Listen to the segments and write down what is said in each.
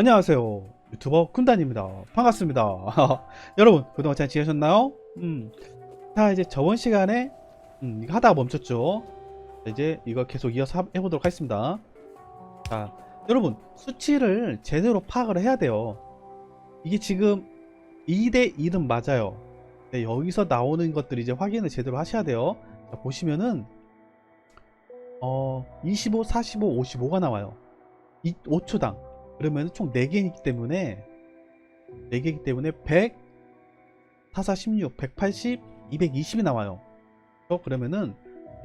안녕하세요. 유튜버 쿤단입니다. 반갑습니다. 여러분, 그동안 잘 지내셨나요? 음. 자, 이제 저번 시간에, 음, 하다가 멈췄죠? 자, 이제 이거 계속 이어서 하- 해보도록 하겠습니다. 자, 여러분, 수치를 제대로 파악을 해야 돼요. 이게 지금 2대 1은 맞아요. 네, 여기서 나오는 것들 이제 확인을 제대로 하셔야 돼요. 자, 보시면은, 어, 25, 45, 55가 나와요. 이, 5초당. 그러면 총 4개이기 때문에 4개이기 때문에 100, 44, 16, 180, 220이 나와요. 어, 그러면은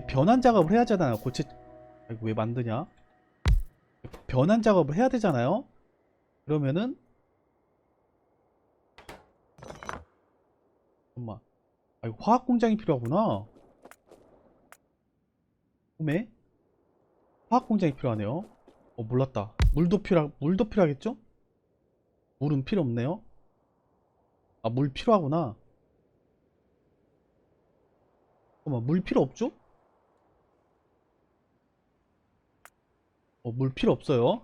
변환 작업을 해야 하잖아요. 고체 아이고 왜 만드냐? 변환 작업을 해야 되잖아요. 그러면은 엄마, 아이고 화학 공장이 필요하구나. 꿈에 화학 공장이 필요하네요. 어 몰랐다. 물도 필요 물도 필요하겠죠? 물은 필요 없네요. 아 물 필요하구나. 잠깐만 물 필요 없죠? 어 물 필요 없어요.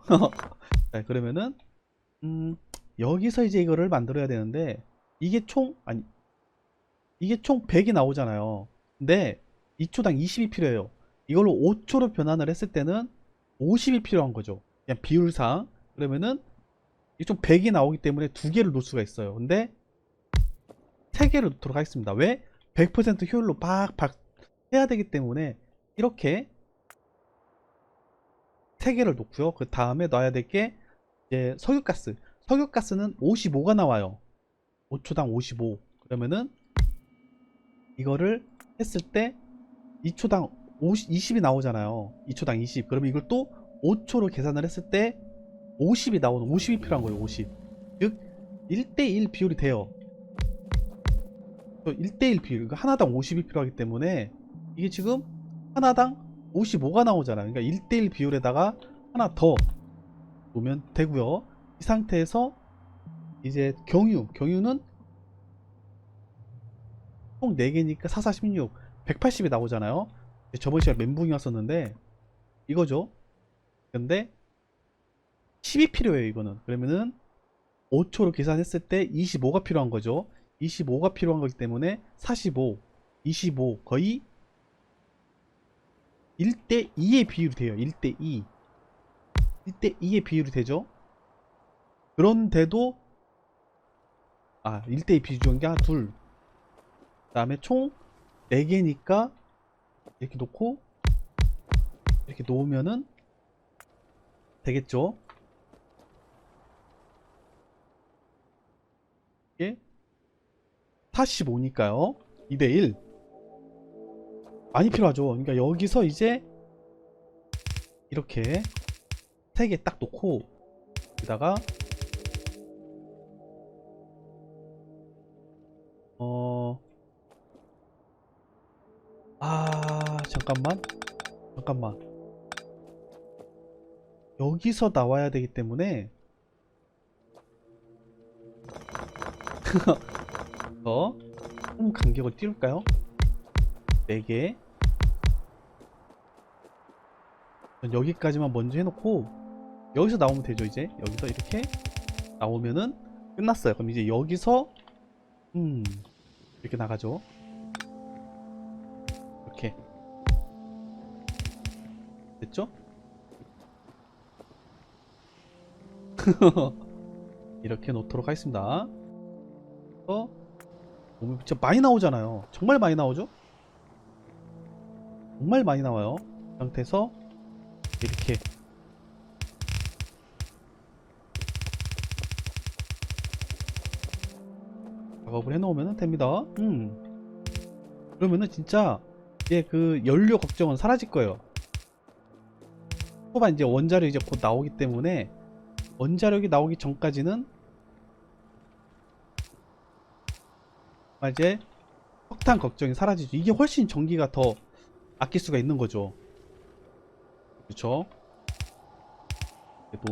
자 그러면은 음 여기서 이제 이거를 만들어야 되는데 이게 총 아니 이게 총 100이 나오잖아요. 근데 2초당 20이 필요해요. 이걸로 5초로 변환을 했을 때는 50이 필요한 거죠. 그냥 비율상. 그러면은 좀 100이 나오기 때문에 두 개를 놓을 수가 있어요. 근데 세 개를 놓도록 하겠습니다. 왜? 100% 효율로 팍팍 해야 되기 때문에 이렇게 세 개를 놓고요. 그 다음에 놔야 될 게 이제 석유가스. 석유가스는 55가 나와요. 5초당 55. 그러면은 이거를 했을 때 2초당 50, 20이 나오잖아요. 2초당 20. 그러면 이걸 또 5초로 계산을 했을 때 50이 나오는 50이 필요한 거예요. 50. 즉 1대1 비율이 돼요. 1대1 비율. 그러니까 하나당 50이 필요하기 때문에 이게 지금 하나당 55가 나오잖아요. 그러니까 1대1 비율에다가 하나 더 놓으면 되고요. 이 상태에서 이제 경유. 경유는 총 4개니까 4, 4, 16. 180이 나오잖아요. 저번 시간 멘붕이었었는데 이거죠. 근데 10이 필요해요, 이거는. 그러면은 5초로 계산했을 때 25가 필요한 거죠. 25가 필요한 거기 때문에 45, 25 거의 1대 2의 비율이 돼요. 1대 2. 1대 2의 비율이 되죠. 그런데도 아, 1대 2 비율인 게 둘. 그 다음에 총 4개니까 이렇게 놓고 이렇게 놓으면은 되겠죠. 이게 45니까요. 2대1. 많이 필요하죠. 그러니까 여기서 이제 이렇게 3개 딱 놓고 여기다가 어... 아... 잠깐만 잠깐만 여기서 나와야 되기 때문에. 더 조금 간격을 띄울까요? 4개. 여기까지만 먼저 해놓고 여기서 나오면 되죠 이제? 여기서 이렇게 나오면은 끝났어요. 그럼 이제 여기서 음 이렇게 나가죠. 이렇게. 됐죠? 이렇게 놓도록 하겠습니다. 어? 오면 진짜 많이 나오잖아요. 정말 많이 나오죠? 정말 많이 나와요. 이 상태에서 이렇게. 작업을 해놓으면 됩니다. 음. 그러면은 진짜 이제 그 연료 걱정은 사라질 거예요. 초반 이제 원자력 이제 곧 나오기 때문에 원자력이 나오기 전까지는 이제 석탄 걱정이 사라지죠. 이게 훨씬 전기가 더 아낄 수가 있는 거죠. 그렇죠?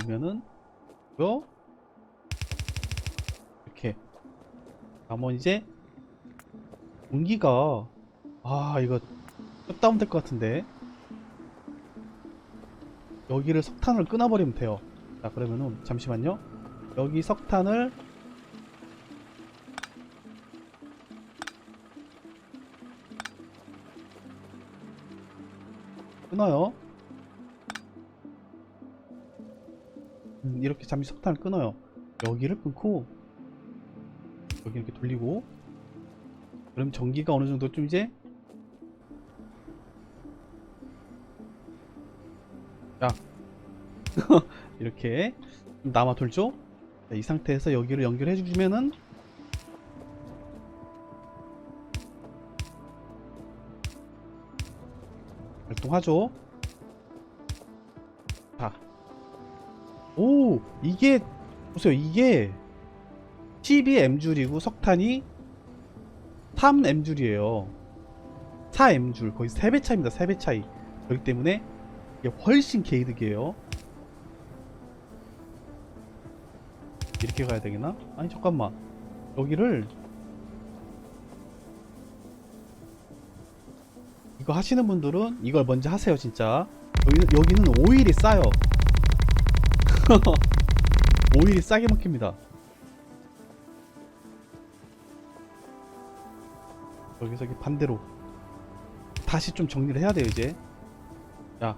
놓으면은 요 이렇게 한번 이제 공기가 아 이거 셧다운 될 것 같은데 여기를 석탄을 끊어버리면 돼요. 자 그러면은 잠시만요. 여기 석탄을 끊어요. 음, 이렇게 잠시 석탄을 끊어요. 여기를 끊고 여기 이렇게 돌리고 그럼 전기가 어느 정도 좀 이제 야 이렇게 좀 남아 돌죠? 자, 이 상태에서 여기를 연결해 주면은 활동하죠. 자, 오 이게 보세요. 이게 12M줄이고 석탄이 3M줄이에요. 4M줄. 거의 3배 차이입니다. 3배 차이. 그렇기 때문에 이게 훨씬 개이득이에요 이렇게 가야 되겠나? 아니 잠깐만. 여기를 이거 하시는 분들은 이걸 먼저 하세요 진짜. 여기는, 여기는 오일이 싸요. 오일이 싸게 먹힙니다. 여기서 이렇게 반대로 다시 좀 정리를 해야 돼요 이제. 야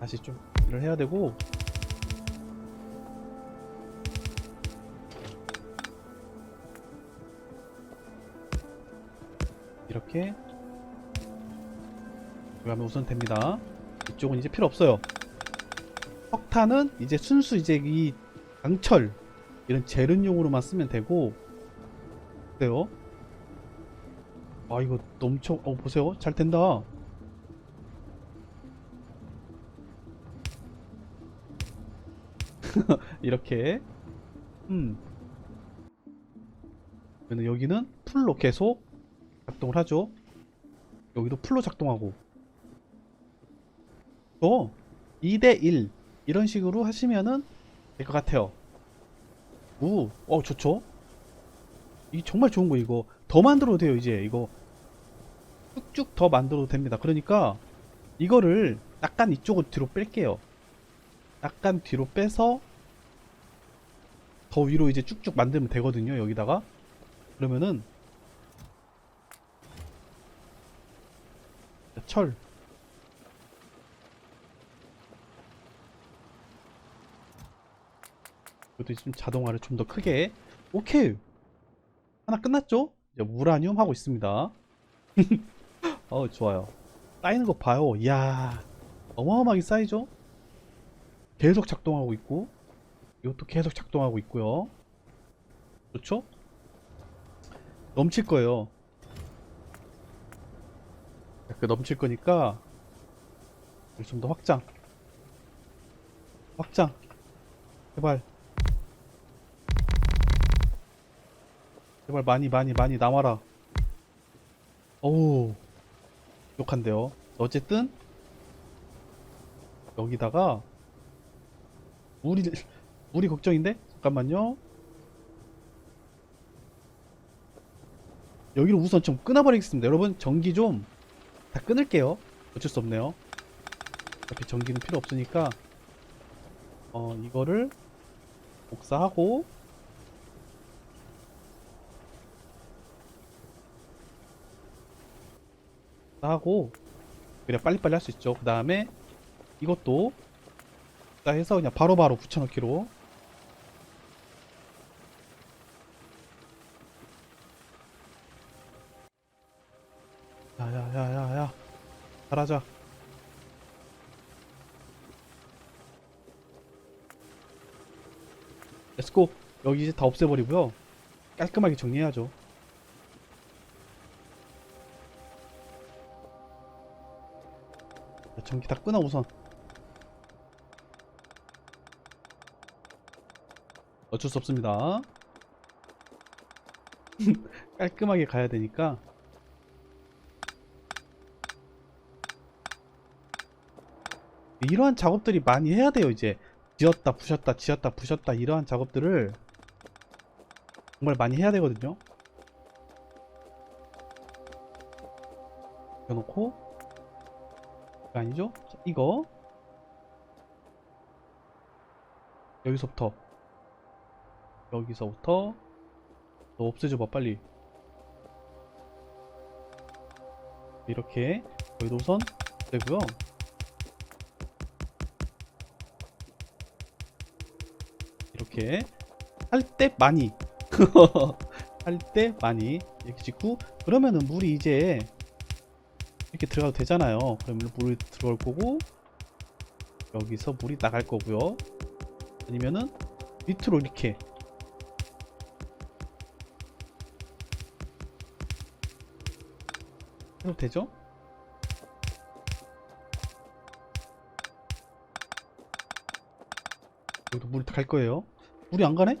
다시 좀 일을 해야 되고 이렇게. 하면 우선 됩니다. 이쪽은 이제 필요 없어요. 석탄은 이제 순수 이제 이 강철 이런 재련용으로만 쓰면 되고. 어때요? 아 이거 엄청 어 보세요. 잘 된다. 이렇게. 음. 그러면 여기는 풀로 계속 작동을 하죠. 여기도 풀로 작동하고. 또 2대1 이런 식으로 하시면은 될 것 같아요. 우, 어 좋죠? 이 정말 좋은 거 이거. 더 만들어도 돼요 이제 이거. 쭉쭉 더 만들어도 됩니다. 그러니까 이거를 약간 이쪽으로 뒤로 뺄게요. 약간 뒤로 빼서 더 위로 이제 쭉쭉 만들면 되거든요 여기다가. 그러면은 철. 이것도 좀 자동화를 좀 더 크게. 오케이. 하나 끝났죠? 이제 우라늄 하고 있습니다. 어 좋아요. 쌓이는 거 봐요. 이야 어마어마하게 쌓이죠? 계속 작동하고 있고 이것도 계속 작동하고 있고요. 좋죠? 넘칠 거예요 그 넘칠 거니까 좀 더 확장. 확장. 제발. 제발 많이 많이 많이 남아라. 어우. 욕한데요. 어쨌든 여기다가 물이 물이 걱정인데? 잠깐만요. 여기를 우선 좀 끊어버리겠습니다. 여러분 전기 좀 다 끊을게요. 어쩔 수 없네요. 어차피 전기는 필요 없으니까 어 이거를 복사하고 하고 그래 빨리빨리 할 수 있죠. 그 다음에 이것도 다 해서 그냥 바로바로 붙여넣기로 야야야야야. 잘하자. 렛츠고 여기 이제 다 없애버리고요. 깔끔하게 정리해야죠. 자, 전기 다 끊어 우선. 어쩔 수 없습니다. 깔끔하게 가야 되니까 이러한 작업들이 많이 해야 돼요 이제. 지었다 부셨다 지었다 부셨다 이러한 작업들을 정말 많이 해야 되거든요. 이거 아니죠? 자, 이거. 여기서부터. 여기서부터. 너 없애줘봐 빨리. 이렇게. 여기도 우선 되고요 이렇게 할 때 많이. 할 때 많이. 이렇게 짓고 그러면은 물이 이제 이렇게 들어가도 되잖아요. 그러면 물이 들어올 거고 여기서 물이 나갈 거고요. 아니면은 밑으로 이렇게. 해도 되죠? 여기도 물이 갈 거예요. 물이 안 가네?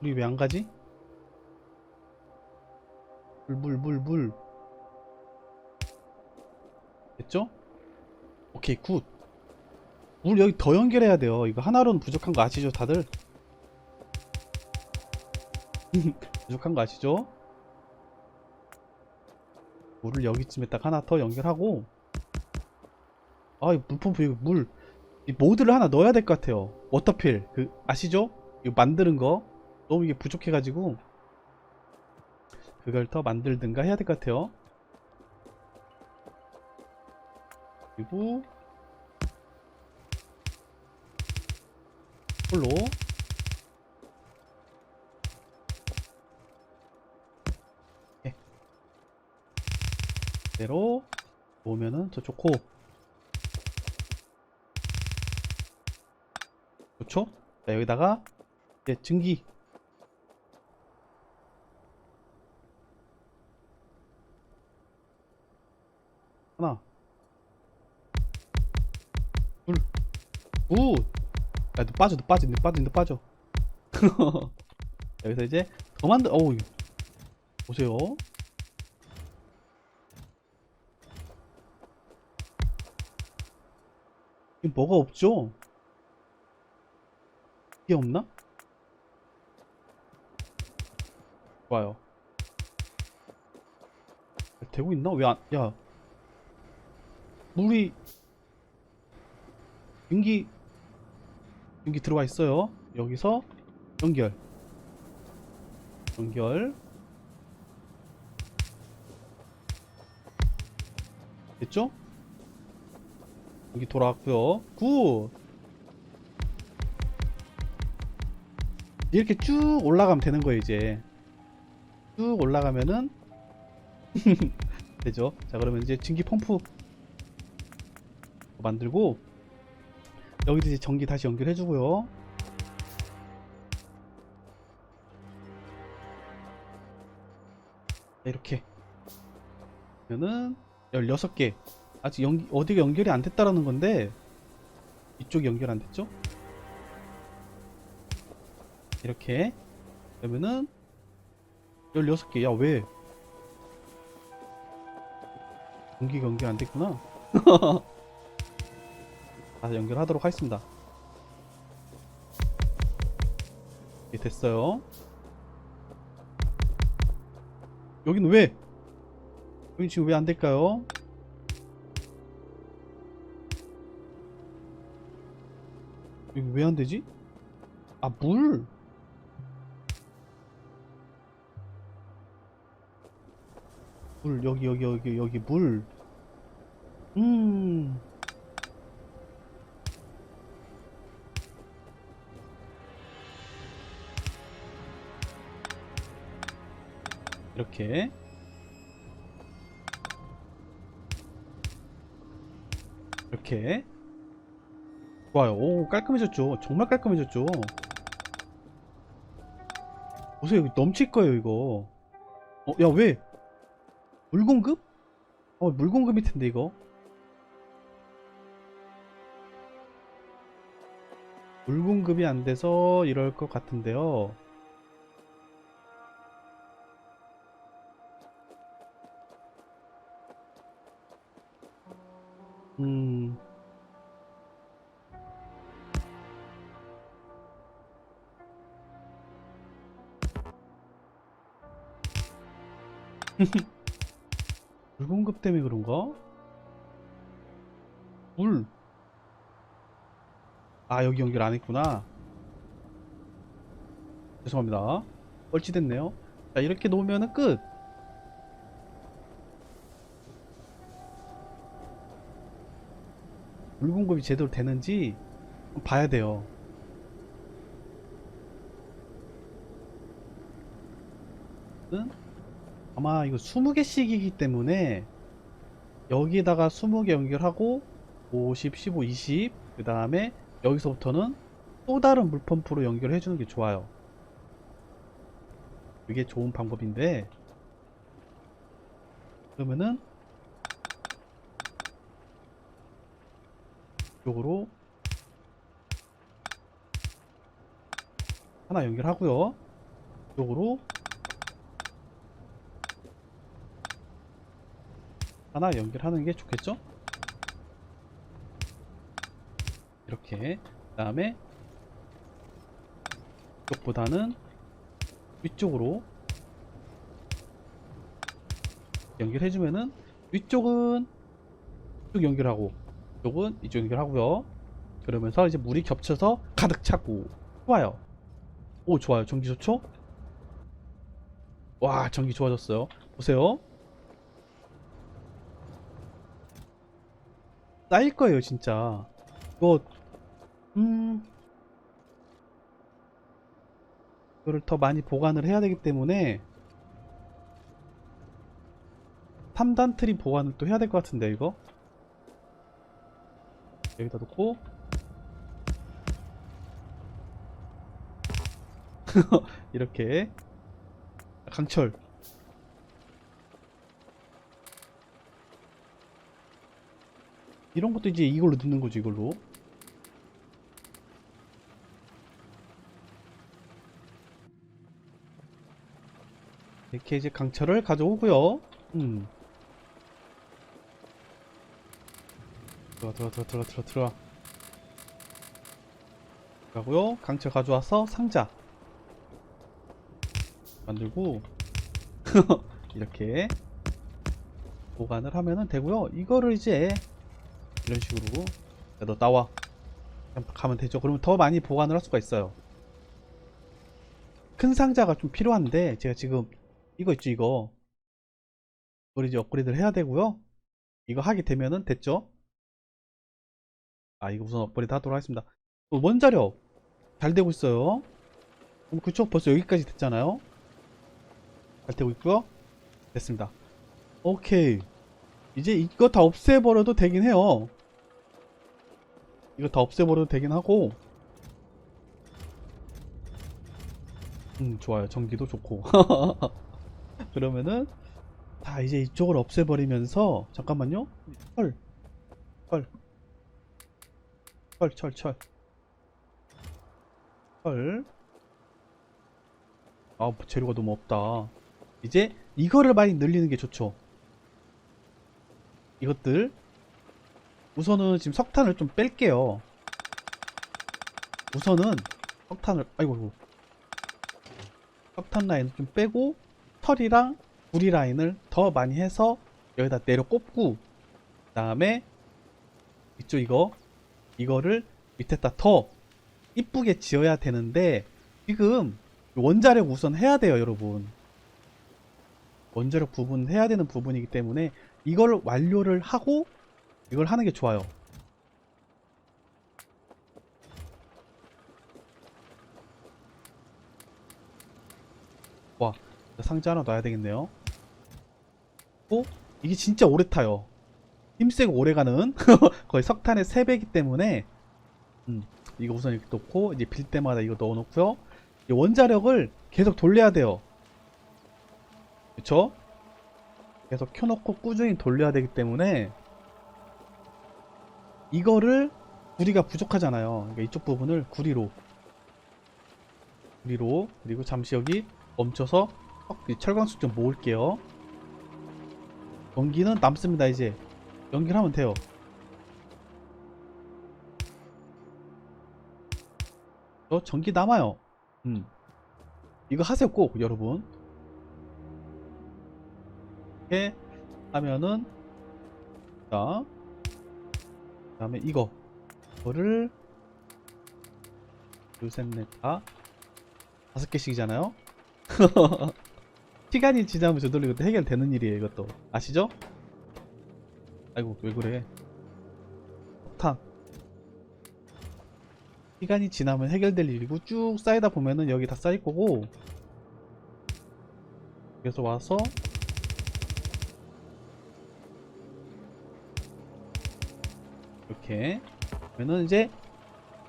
물이 왜안 가지? 물, 물, 물, 물. 됐죠? 오케이, 굿. 물 여기 더 연결해야 돼요. 이거 하나로는 부족한 거 아시죠, 다들? 부족한 거 아시죠? 물을 여기쯤에 딱 하나 더 연결하고 아, 이 물펌프 이거 물, 이 모드를 하나 넣어야 될 것 같아요. 워터필, 그, 아시죠? 이거 만드는 거. 너무 이게 부족해 가지고, 그걸 더 만들든가 해야 될 것 같아요. 그리고, 홀로, 네. 대로 놓으면은 더 좋고, 좋죠? 자, 여기다가 이제 증기 하나 둘굿 야, 너 빠져, 너 빠져, 너 빠져, 너 빠져. 여기서 이제 더 만들, 어우, 보세요. 이게 뭐가 없죠? 이게 없나? 좋아요. 되고 있나? 왜 안, 야. 물이, 연기, 연기 들어가 있어요. 여기서 연결. 연결. 됐죠? 여기 돌아왔고요. 굿. 이렇게 쭉 올라가면 되는 거예요, 이제. 쭉 올라가면은 되죠. 자, 그러면 이제 증기 펌프 만들고 여기도 이제 전기 다시 연결해 주고요. 이렇게 그러면은 16개 아직 연기, 어디가 연결이 안 됐다라는 건데 이쪽이 연결 안 됐죠? 이렇게 그러면은 16개 야 왜? 전기가 연결 안 됐구나 다시 연결하도록 하겠습니다 예, 됐어요 여기는 왜? 여기 지금 왜 안 될까요? 여기 왜안 되지? 아, 물! 물, 여기, 여기, 여기, 여기, 물. 음. 이렇게. 이렇게. 좋아요. 오, 깔끔해졌죠. 정말 깔끔해졌죠. 보세요. 넘칠 거예요, 이거. 어, 야, 왜? 물 공급? 어, 물 공급일 텐데, 이거. 물 공급이 안 돼서 이럴 것 같은데요. 음. 물 공급 때문에 그런가? 물. 아 여기 연결 안 했구나 죄송합니다 뻘짓했네요 자 이렇게 놓으면은 끝 물 공급이 제대로 되는지 봐야 돼요 은? 아마 이거 20개씩이기 때문에 여기에다가 20개 연결하고 50, 15, 20, 그 다음에 여기서부터는 또 다른 물펌프로 연결해 주는 게 좋아요. 이게 좋은 방법인데, 그러면은, 이쪽으로 하나 연결하고요. 이쪽으로 하나 연결하는 게 좋겠죠? 이렇게. 그 다음에 이쪽보다는 위쪽으로 연결해주면은 위쪽은 이쪽 연결하고 이쪽은 이쪽 연결하고요. 그러면서 이제 물이 겹쳐서 가득 차고. 좋아요. 오 좋아요. 전기 좋죠? 와 전기 좋아졌어요. 보세요 쌓일 거예요 진짜. 이거 음. 이거를 더 많이 보관을 해야 되기 때문에 3단 트리 보관을 또 해야 될 것 같은데 이거? 여기다 놓고. 이렇게. 강철 이런 것도 이제 이걸로 넣는 거죠 이걸로. 이렇게 이제 강철을 가져오고요. 음. 들어와 들어와 들어와 들어와 들어와 들어와. 가고요. 강철 가져와서 상자 만들고 이렇게 보관을 하면은 되고요. 이거를 이제 이런 식으로. 야, 너 나와. 그냥 가면 되죠. 그러면 더 많이 보관을 할 수가 있어요. 큰 상자가 좀 필요한데 제가 지금 이거 있죠 이거. 이걸 이제 업그레이드를 해야 되고요. 이거 하게 되면은 됐죠? 아 이거 우선 업그레이드 하도록 하겠습니다. 또 원자력? 잘 되고 있어요. 그럼 그쵸 벌써 여기까지 됐잖아요. 잘 되고 있고요. 됐습니다. 오케이 이제 이거 다 없애버려도 되긴 해요 이거 다 없애버려도 되긴 하고 음 좋아요 전기도 좋고 그러면은 자 이제 이쪽을 없애버리면서 잠깐만요 철 철. 철, 철, 철. 철. 아, 재료가 너무 없다. 이제 이거를 많이 늘리는 게 좋죠. 이것들. 우선은 지금 석탄을 좀 뺄게요. 우선은 석탄을, 아이고, 아이고. 석탄 라인을 좀 빼고 털이랑 구리 라인을 더 많이 해서 여기다 내려 꼽고 그 다음에 이쪽 이거 이거를 밑에다 더 이쁘게 지어야 되는데 지금 원자력 우선 해야 돼요 여러분 원자력 부분 해야 되는 부분이기 때문에 이걸 완료를 하고 이걸 하는 게 좋아요 와 상자 하나 놔야 되겠네요 어? 이게 진짜 오래 타요 힘세고 오래가는 거의 석탄의 3배이기 때문에 음, 이거 우선 이렇게 놓고 이제 빌 때마다 이거 넣어 놓고요 이 원자력을 계속 돌려야 돼요 그쵸? 계속 켜놓고 꾸준히 돌려야 되기 때문에 이거를 구리가 부족하잖아요 그러니까 이쪽 부분을 구리로 구리로 그리고 잠시 여기 멈춰서 철광석 좀 모을게요 전기는 남습니다 이제 연결하면 돼요. 저 전기 남아요. 음. 이거 하세요 꼭 여러분. 이렇게 하면은 자 그다음에 이거 이거를 둘, 셋, 넷, 다 다섯 개씩이잖아요. 시간이 지나면 저절로 이것도 해결되는 일이에요. 이것도 아시죠? 아이고 왜 그래? 폭탄. 시간이 지나면 해결될 일이고 쭉 쌓이다 보면은 여기 다 쌓일 거고 그래서 와서 이렇게. 그러면은 이제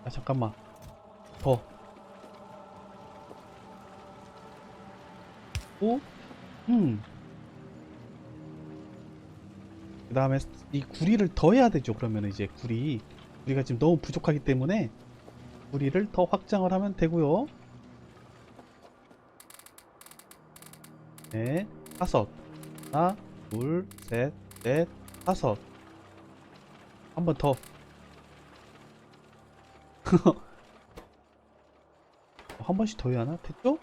아 잠깐만. 더. 오? 음. 그 다음에 이 구리를 더 해야 되죠 그러면 이제 구리. 구리가 지금 너무 부족하기 때문에 구리를 더 확장을 하면 되고요. 네 다섯. 하나 둘셋넷 다섯. 한 번 더 한 번씩 더 해야 하나? 됐죠?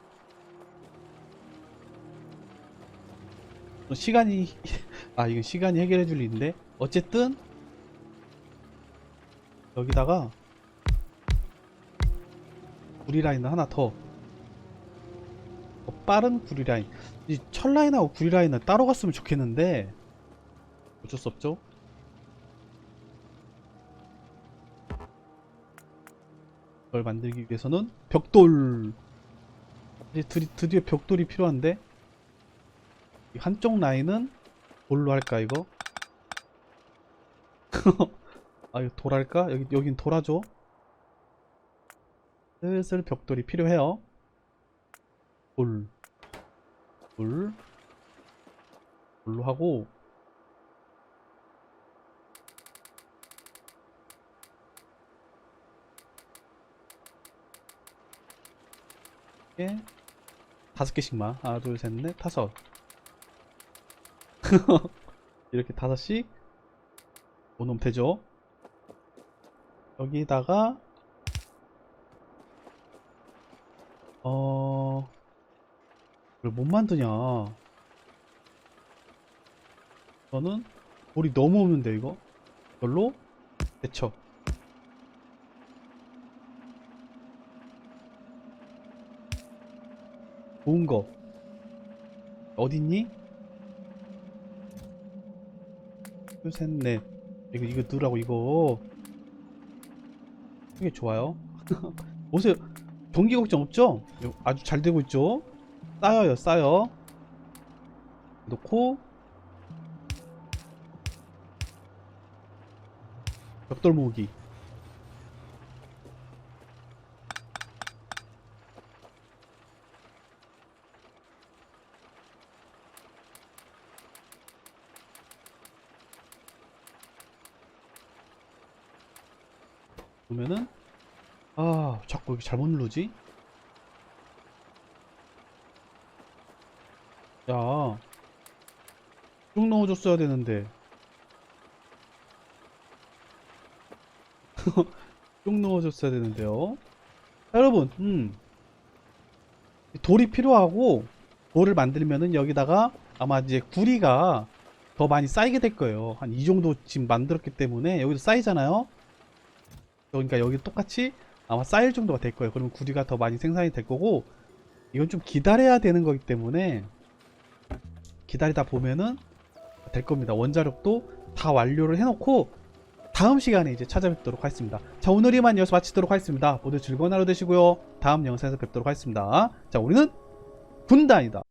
어, 시간이 아 이거 시간이 해결해 줄 일인데. 어쨌든 여기다가 구리 라인을 하나 더, 더 빠른 구리 라인. 이 철 라인하고 구리 라인은 따로 갔으면 좋겠는데 어쩔 수 없죠 그걸 만들기 위해서는 벽돌 이제 드디, 드디어 벽돌이 필요한데 이 한쪽 라인은 돌로 할까 이거? 아 이거 돌할까? 여기 여긴 돌아줘. 슬슬 벽돌이 필요해요. 돌, 돌, 돌로 하고 이게 다섯 개씩만. 하나 둘 셋 넷 다섯. 이렇게 다섯씩 모으면 되죠? 여기다가 어 이걸 못 만드냐? 저는 돌이 너무 없는데 이거? 이걸로 대처 좋은 거 어딨니? 둘, 셋, 넷. 이거, 이거 넣으라고, 이거. 이게 좋아요. 보세요. 경기 걱정 없죠? 아주 잘 되고 있죠? 쌓여요, 쌓여. 놓고. 벽돌 모으기. 보면은 여기 잘못 누르지? 야, 쭉 넣어줬어야 되는데. 쭉 넣어줬어야 되는데요. 자, 여러분, 음. 돌이 필요하고, 돌을 만들면은 여기다가 아마 이제 구리가 더 많이 쌓이게 될 거예요. 한 이 정도 지금 만들었기 때문에 여기도 쌓이잖아요. 그러니까 여기 똑같이 아마 쌓일 정도가 될 거예요. 그러면 구리가 더 많이 생산이 될 거고, 이건 좀 기다려야 되는 거기 때문에, 기다리다 보면은 될 겁니다. 원자력도 다 완료를 해놓고 다음 시간에 이제 찾아뵙도록 하겠습니다. 자 오늘 이만 여기서 마치도록 하겠습니다. 모두 즐거운 하루 되시고요. 다음 영상에서 뵙도록 하겠습니다. 자 우리는 군단이다.